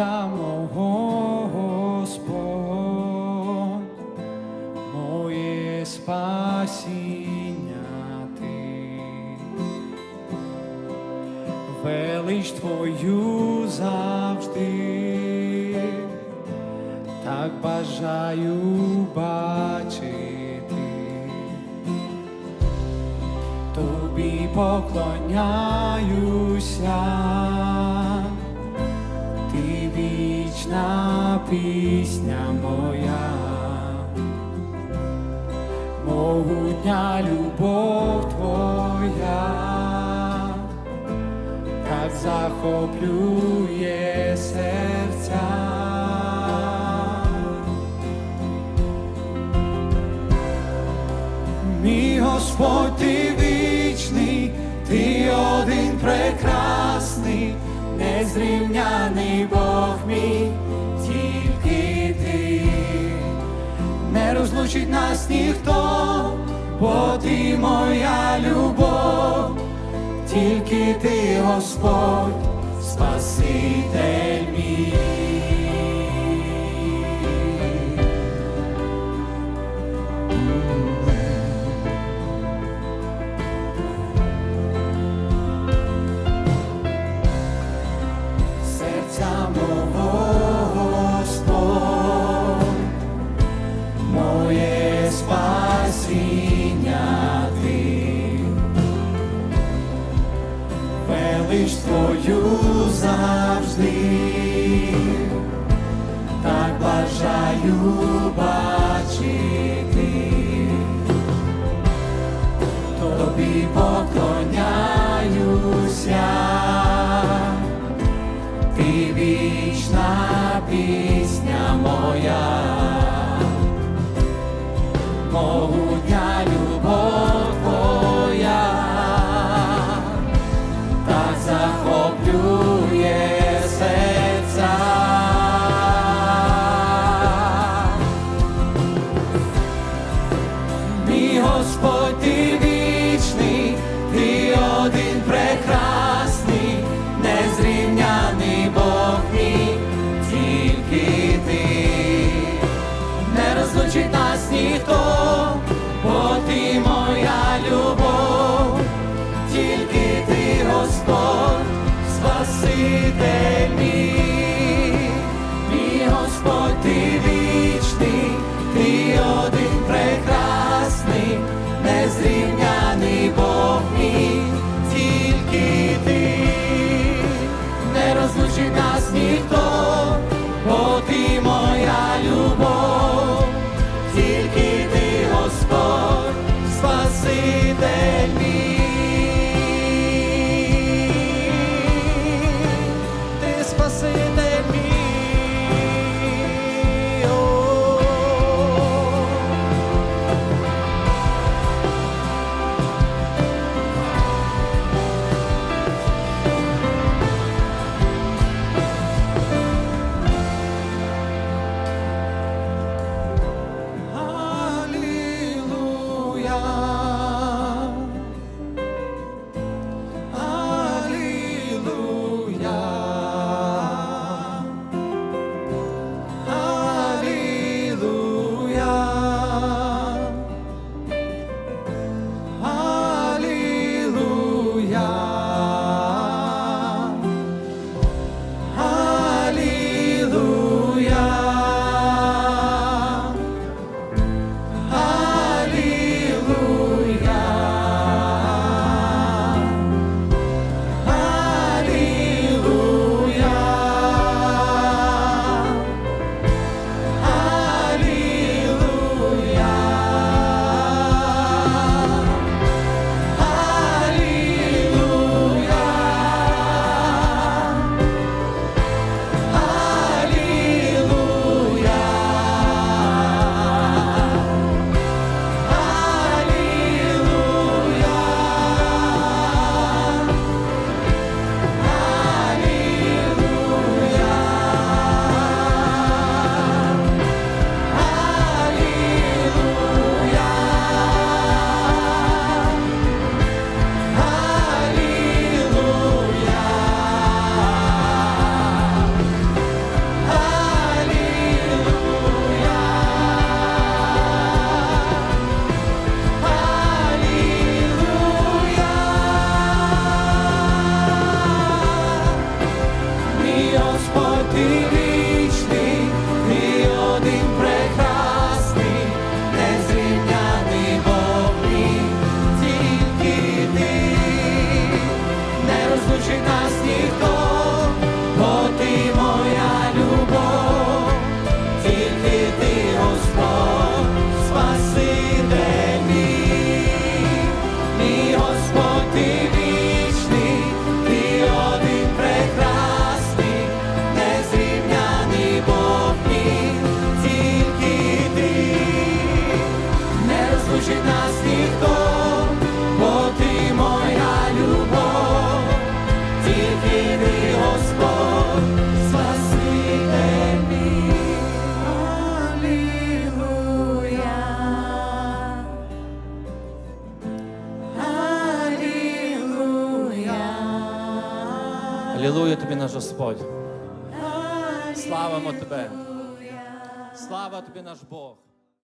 серця мого Господь, моє спасіння ти, велич твою завжди, так бажаю бачити, тобі поклоняюся пісня моя, могутня любов твоя, так захоплює серця. Мій Господь, ти вічний, ти один прекрасний, незрівняний Бог мій, розлучить нас ніхто, бо ти моя любов, тільки ти, Господь, Спаситель мій. Бажаю бачити, тобі поклоняюся. Ти вічна пісня моя, Мій Господь, ти розлучить Алілуя тобі наш Господь. Славимо тебе. Слава тобі наш Бог.